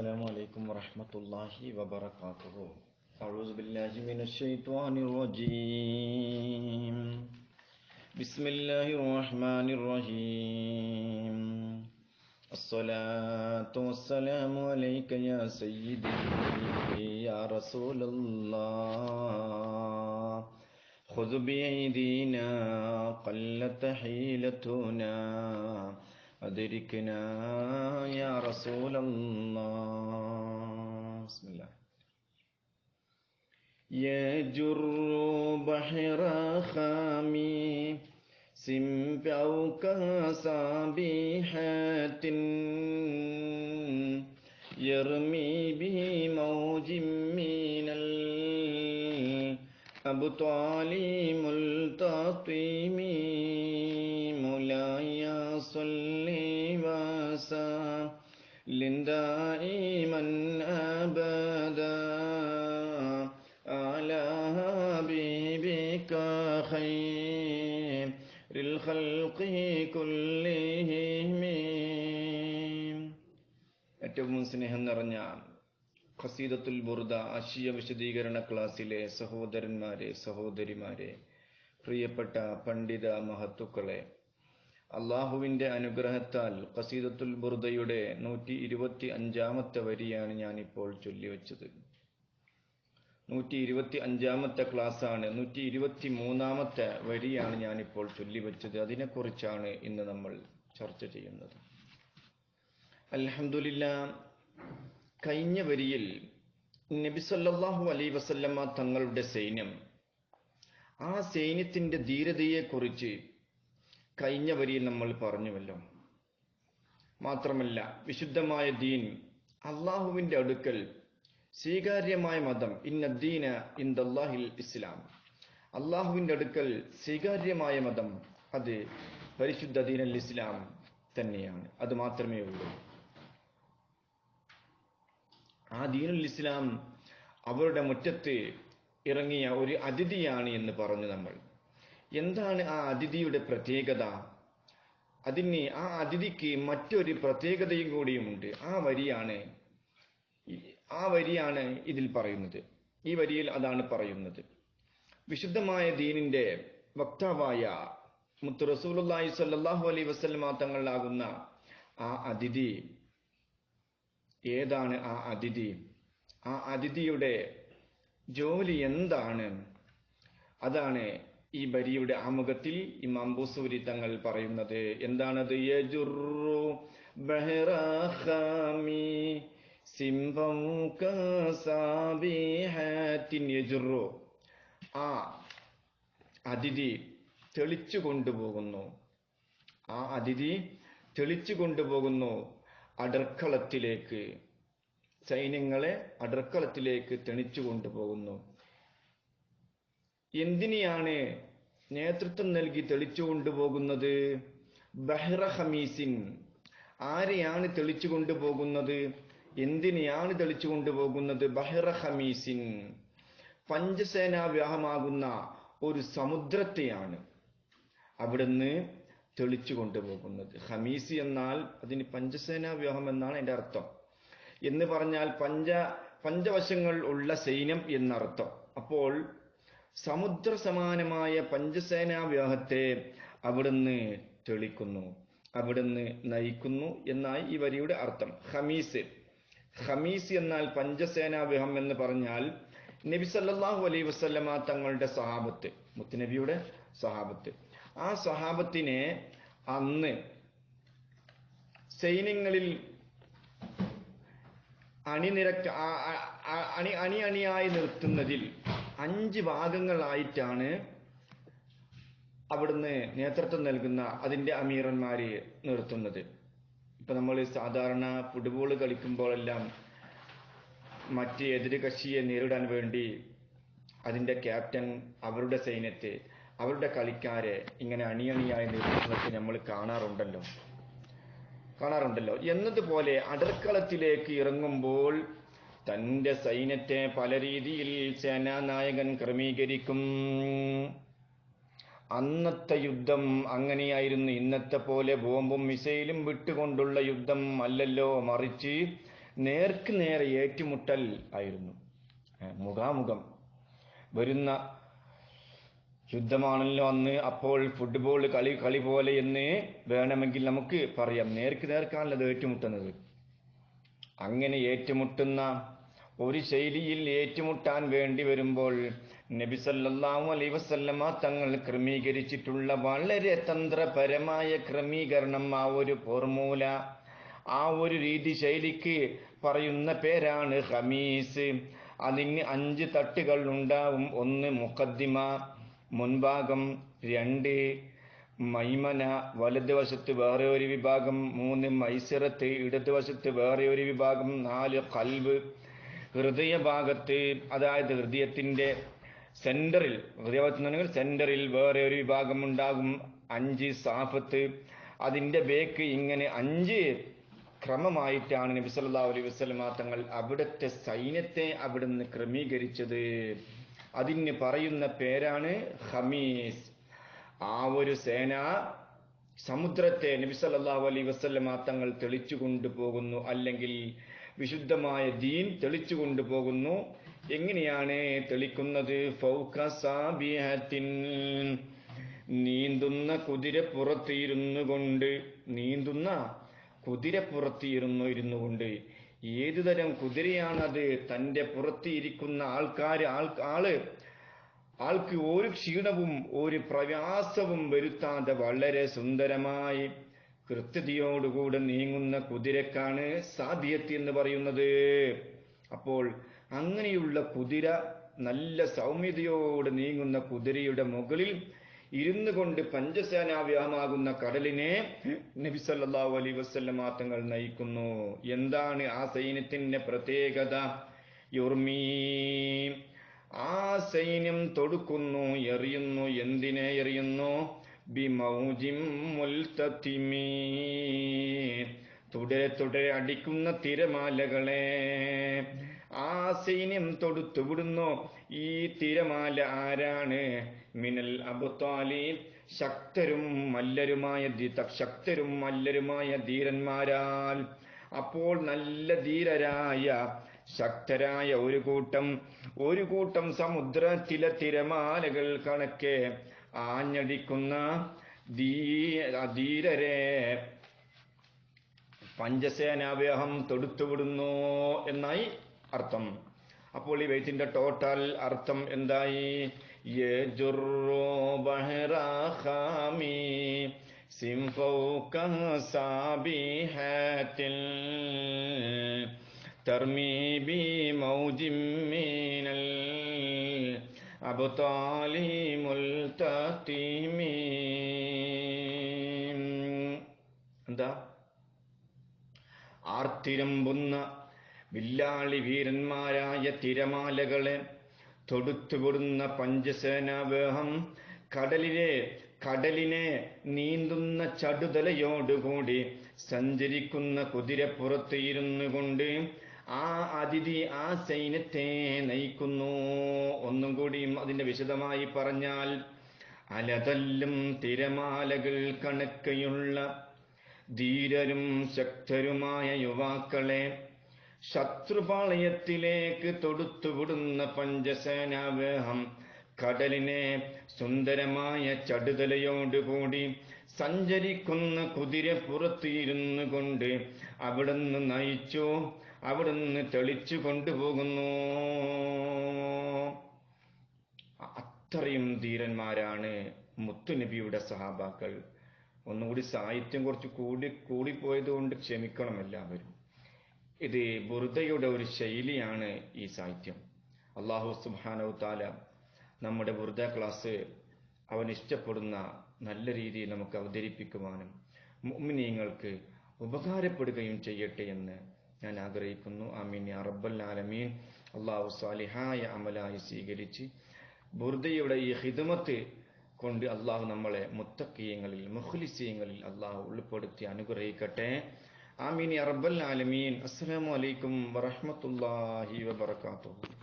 السلام عليكم ورحمة الله وبركاته. أعوذ بالله من الشيطان الرجيم. بسم الله الرحمن الرحيم. الصلاة والسلام عليك يا سيدي يا رسول الله. خذ بأيدينا قلت حيلتنا. أدركنا يا رسول الله بسم الله يجر بحر خامي سم فوق صبيحة يرمي به موج من الأبطال ملتطم ഏറ്റവും സ്നേഹം നിറഞ്ഞ ഖസീദത്തുൽ ബുർദ ആശയ വിശദീകരണ ക്ലാസ്സിലെ സഹോദരന്മാരെ സഹോദരിമാരെ പ്രിയപ്പെട്ട പണ്ഡിത മഹത്തുക്കളെ അള്ളാഹുവിന്റെ അനുഗ്രഹത്താൽ ഖസീദത്തുൽ ബുർദയുടെ നൂറ്റി ഇരുപത്തി അഞ്ചാമത്തെ വരിയാണ് ഞാനിപ്പോൾ ചൊല്ലിവെച്ചത്. നൂറ്റി ഇരുപത്തി അഞ്ചാമത്തെ ക്ലാസ്സാണ് നൂറ്റി ഇരുപത്തി മൂന്നാമത്തെ വരിയാണ് ഞാനിപ്പോൾ ചൊല്ലിവെച്ചത്. അതിനെക്കുറിച്ചാണ് ഇന്ന് നമ്മൾ ചർച്ച ചെയ്യുന്നത്. അൽഹംദുലില്ല കഴിഞ്ഞ വരിയിൽ നബിസല്ലാഹു അലൈ വസല്ലമ്മ തങ്ങളുടെ സൈന്യം ആ സൈന്യത്തിന്റെ ധീരതയെക്കുറിച്ച് കഴിഞ്ഞ വരിയിൽ നമ്മൾ പറഞ്ഞുവല്ലോ. മാത്രമല്ല വിശുദ്ധമായ ദീൻ അള്ളാഹുവിന്റെ അടുക്കൽ സ്വീകാര്യമായ മതം ഇന്നദ്ദീന ഇന്ദല്ലാഹിൽ ഇസ്ലാം. അള്ളാഹുവിന്റെ അടുക്കൽ സ്വീകാര്യമായ മതം അത് പരിശുദ്ധ ദീനൽ ഇസ്ലാം തന്നെയാണ്. അത് മാത്രമേ ഉള്ളൂ. ആ ദീനുൽ ഇസ്ലാം അവരുടെ മുറ്റത്ത് ഇറങ്ങിയ ഒരു അതിഥിയാണ് എന്ന് പറഞ്ഞു നമ്മൾ. എന്താണ് ആ അതിഥിയുടെ പ്രത്യേകത? അതിന് ആ അതിഥിക്ക് മറ്റൊരു പ്രത്യേകതയും കൂടിയുമുണ്ട്. ആ വരിയാണ് ആ വരിയാണ് ഇതിൽ പറയുന്നത്. ഈ വരിയിൽ അതാണ് പറയുന്നത്. വിശുദ്ധമായ ദീനിന്റെ വക്താവായ മുത്ത് റസൂലുള്ളാഹി സല്ലാഹു അലൈ വസ്ലമാ തങ്ങളാകുന്ന ആ അതിഥി ഏതാണ് ആ അതിഥി? ആ അതിഥിയുടെ ജോലി എന്താണ്? അതാണ് ഈ ബരിയുടെ ആമുഖത്തിൽ ഇമാം ബുസൂരി തങ്ങൾ പറയുന്നത്. എന്താണത്? ആ അതിഥി തെളിച്ചു കൊണ്ടുപോകുന്നു ആ അതിഥി തെളിച്ചു കൊണ്ടുപോകുന്നു അടർക്കളത്തിലേക്ക് സൈന്യങ്ങളെ അടർക്കളത്തിലേക്ക് തെണിച്ചു കൊണ്ടുപോകുന്നു. എന്തിനെയാണ് നേതൃത്വം നൽകി തെളിച്ചു കൊണ്ടുപോകുന്നത്? ബഹ്റ ഹമീസിൻ ആരെയാണ് തെളിച്ചു കൊണ്ടുപോകുന്നത്? എന്തിനെയാണ് തെളിച്ചു കൊണ്ടുപോകുന്നത്? ബഹ്റ ഹമീസിൻ പഞ്ചസേനാ വ്യാഹമാകുന്ന ഒരു സമുദ്രത്തെയാണ്. അവിടുന്ന് തെളിച്ചു കൊണ്ടുപോകുന്നത് ഹമീസി എന്നാൽ അതിന് പഞ്ചസേനാ വ്യൂഹം എന്നാണ് അതിന്റെ അർത്ഥം. എന്ന് പറഞ്ഞാൽ പഞ്ച പഞ്ചവശങ്ങൾ ഉള്ള സൈന്യം എന്നർത്ഥം. അപ്പോൾ സമുദ്ര സമാനമായ പഞ്ചസേനാ വ്യൂഹത്തെ അവിടുന്ന് തെളിക്കുന്നു അവിടുന്ന് നയിക്കുന്നു എന്നായി ഈ വരിയുടെ അർത്ഥം. ഹമീസ് ഹമീസ് എന്നാൽ പഞ്ചസേനാ വ്യൂഹം എന്ന് പറഞ്ഞാൽ നബി സല്ലാഹു അലൈ വസ്ലമ തങ്ങളുടെ സഹാബത്ത് മുത്തുനബിയുടെ സഹാബത്ത്. ആ സഹാബത്തിനെ അന്ന് സൈന്യങ്ങളിൽ അണിനിരക്ക അണി അണി അണിയായി നിർത്തുന്നതിൽ അഞ്ച് ഭാഗങ്ങളായിട്ടാണ് അവിടുന്ന് നേതൃത്വം നൽകുന്ന അതിന്റെ അമീറന്മാര് നിർത്തുന്നത്. ഇപ്പൊ നമ്മൾ സാധാരണ ഫുട്ബോൾ കളിക്കുമ്പോഴെല്ലാം മറ്റ് എതിർ കക്ഷിയെ നേരിടാൻ വേണ്ടി അതിന്റെ ക്യാപ്റ്റൻ അവരുടെ സൈന്യത്തെ അവരുടെ കളിക്കാരെ ഇങ്ങനെ അണിയണിയായി നിൽക്കുന്നതൊക്കെ നമ്മൾ കാണാറുണ്ടല്ലോ. കാണാറുണ്ടല്ലോ. എന്നതുപോലെ അടർക്കളത്തിലേക്ക് ഇറങ്ങുമ്പോൾ തന്റെ സൈന്യത്തെ പല രീതിയിൽ സേനാനായകൻ ക്രമീകരിക്കും. അന്നത്തെ യുദ്ധം അങ്ങനെയായിരുന്നു. ഇന്നത്തെ പോലെ ബോംബും മിസൈലും വിട്ടുകൊണ്ടുള്ള യുദ്ധം അല്ലല്ലോ. മറിച്ച് നേർക്ക് നേരെ ഏറ്റുമുട്ടൽ ആയിരുന്നു. മുഖാമുഖം വരുന്ന യുദ്ധമാണല്ലോ അന്ന്. അപ്പോൾ ഫുട്ബോൾ കളി കളി പോലെ എന്ന് വേണമെങ്കിൽ നമുക്ക് പറയാം. നേർക്ക് നേർക്കാണല്ലോ ഏറ്റുമുട്ടുന്നത്. അങ്ങനെ ഏറ്റുമുട്ടുന്ന ഒരു ശൈലിയിൽ ഏറ്റുമുട്ടാൻ വേണ്ടി വരുമ്പോൾ നബി സല്ലല്ലാഹു അലൈഹി വസല്ലമ തങ്ങൾ ക്രമീകരിച്ചിട്ടുള്ള വളരെ തന്ത്രപരമായ ക്രമീകരണം ആ ഒരു ഫോർമൂല ആ ഒരു രീതി ശൈലിക്ക് പറയുന്ന പേരാണ് ഹമീസ് അതിന് അഞ്ച് തട്ടുകൾ ഉണ്ടാവും. ഒന്ന് മുഖദ്ദിമ മുൻഭാഗം രണ്ട് മൈമന വലതുവശത്ത് വേറെ ഒരു വിഭാഗം മൂന്ന് മൈസിറത്ത് ഇടതുവശത്ത് വേറെ ഒരു വിഭാഗം നാല് കൽബ്. ഹൃദയഭാഗത്ത് അതായത് ഹൃദയത്തിന്റെ സെന്ററിൽ ഹൃദയഭാഗത്ത് സെന്ററിൽ വേറെ ഒരു വിഭാഗം ഉണ്ടാകും അഞ്ച് സാഫത്ത്. അതിന്റെ ബേക്ക് ഇങ്ങനെ അഞ്ച് ക്രമമായിട്ടാണ് നബി സല്ലല്ലാഹു അലൈഹി തങ്ങൾ അവിടുത്തെ സൈന്യത്തെ അവിടുന്ന് ക്രമീകരിച്ചത്. അതിന് പറയുന്ന പേരാണ് ഹമീസ് ആ ഒരു സേന സമുദ്രത്തെ നബി സല്ലല്ലാഹു അലൈഹി വസല്ലമ തങ്ങൾ തെളിച്ചു കൊണ്ടുപോകുന്നു. അല്ലെങ്കിൽ വിശുദ്ധമായ ദീൻ തെളിച്ചു കൊണ്ടുപോകുന്നു. എങ്ങനെയാണ് തെളിക്കുന്നത്? നീന്തുന്ന കുതിര പുറത്തിരുന്നു കൊണ്ട് നീന്തുന്ന കുതിരപ്പുറത്ത് ഇരുന്നു കൊണ്ട് ഏതു തരം കുതിരയാണത് തന്റെ പുറത്ത് ഇരിക്കുന്ന ആൾക്കാർ ആൾ ആൾ? ആൾക്ക് ഒരു ക്ഷീണവും ഒരു പ്രയാസവും വരുത്താതെ വളരെ സുന്ദരമായി കൃത്യതയോടുകൂടെ നീങ്ങുന്ന കുതിരക്കാണ് സാധ്യത്ത് എന്ന് പറയുന്നത്. അപ്പോൾ അങ്ങനെയുള്ള കുതിര നല്ല സൗമ്യതയോടെ നീങ്ങുന്ന കുതിരയുടെ മുകളിൽ ഇരുന്നു കൊണ്ട് പഞ്ചസേനാവ്യാഹമാകുന്ന കടലിനെ നബി അലൈ അലൈഹി വസല്ലമ തങ്ങൾ നയിക്കുന്നു. എന്താണ് ആ സൈന്യത്തിന്റെ പ്രത്യേകത? ആ സൈന്യം തൊടുക്കുന്നു എറിയുന്നു എന്തിനെ എറിയുന്നു? തുടരെ തുടരെ അടിക്കുന്ന തിരമാലകളെ. ആ സൈന്യം ഈ തിരമാല ആരാണ്? മിനൽ അബുത്താലി ശക്തരും മല്ലരുമായ ശക്തരും മല്ലരുമായ ധീരന്മാരാൽ. അപ്പോൾ നല്ല ധീരരായ ശക്തരായ ഒരു കൂട്ടം. ഒരു കൂട്ടം സമുദ്രത്തിലെ തിരമാലകൾ കണക്കെ ആഞ്ഞടിക്കുന്ന ധീരരെ പഞ്ചസേനാവ്യാഹം തൊടുത്തുവിടുന്നു എന്നായി അർത്ഥം. അപ്പോൾ ഈ വെയ്റ്റിന്റെ ടോട്ടൽ അർത്ഥം എന്തായി? യജുറു ബഹ്റാഖാമി സിംഫൗക സാബിഹാത്തിൽ തർമി ബി മൗജിം മിനൽ അബ്താലി മുൽതത്തിമി എന്താ? ആർത്തിരമ്പുന്ന വില്ലാളി വീരന്മാരായ തിരമാലകളെ തൊടുത്തുപൊടുന്ന പഞ്ചസേനാവേഹം കടലിനെ കടലിനെ നീന്തുന്ന ചടുതലയോടുകൂടി സഞ്ചരിക്കുന്ന കുതിരപ്പുറത്ത് ഇരുന്നു കൊണ്ട് ആ അതിഥി ആ സൈന്യത്തെ നയിക്കുന്നു. ഒന്നും കൂടിയും അതിന്റെ വിശദമായി പറഞ്ഞാൽ അലതല്ലും തിരമാലകൾ കണക്കെയുള്ള ധീരരും ശക്തരുമായ യുവാക്കളെ ശത്രുപാളയത്തിലേക്ക് തൊടുത്തുവിടുന്ന പഞ്ചസേനാവേഹം കടലിനെ സുന്ദരമായ ചടുതലയോടുകൂടി സഞ്ചരിക്കുന്ന കുതിര പുറത്തിരുന്നു കൊണ്ട് അവിടുന്ന് നയിച്ചു അവിടുന്ന് തെളിച്ചു കൊണ്ടുപോകുന്നു. അത്രയും ധീരന്മാരാണ് മുത്തുനബിയുടെ സഹാബാക്കൾ. ഒന്നുകൂടി സാഹിത്യം കുറച്ച് കൂടി കൂടിപ്പോയത് കൊണ്ട് ക്ഷമിക്കണം എല്ലാവരും. ഇത് ബുറുദയുടെ ഒരു ശൈലിയാണ് ഈ സാഹിത്യം. അള്ളാഹു സുബാനവ് താല നമ്മുടെ ബുറുദ ക്ലാസ് അവൻ ഇഷ്ടപ്പെടുന്ന നല്ല രീതിയിൽ നമുക്ക് അവതരിപ്പിക്കുവാനും മുഅ്മിനീങ്ങൾക്ക് ഉപകാരപ്പെടുകയും ചെയ്യട്ടെ എന്ന് ഞാൻ ആഗ്രഹിക്കുന്നു. ആമീൻ. യാ റബ്ബൽ ആലമീൻ. അള്ളാഹു സാലിഹായ അമലായി സ്വീകരിച്ച് ബുർദയുടെ ഈ ഹിദമത്ത് കൊണ്ട് അള്ളാഹു നമ്മളെ മുത്തക്കീയങ്ങളിൽ മുഖ്ലിസീയങ്ങളിൽ അള്ളാഹു ഉൾപ്പെടുത്തി അനുഗ്രഹിക്കട്ടെ. ആമീൻ അറബൽ ആലമീൻ. അസ്സലാമു അലൈക്കും വറഹ്മത്തുള്ളാഹി വബറകാതുഹു.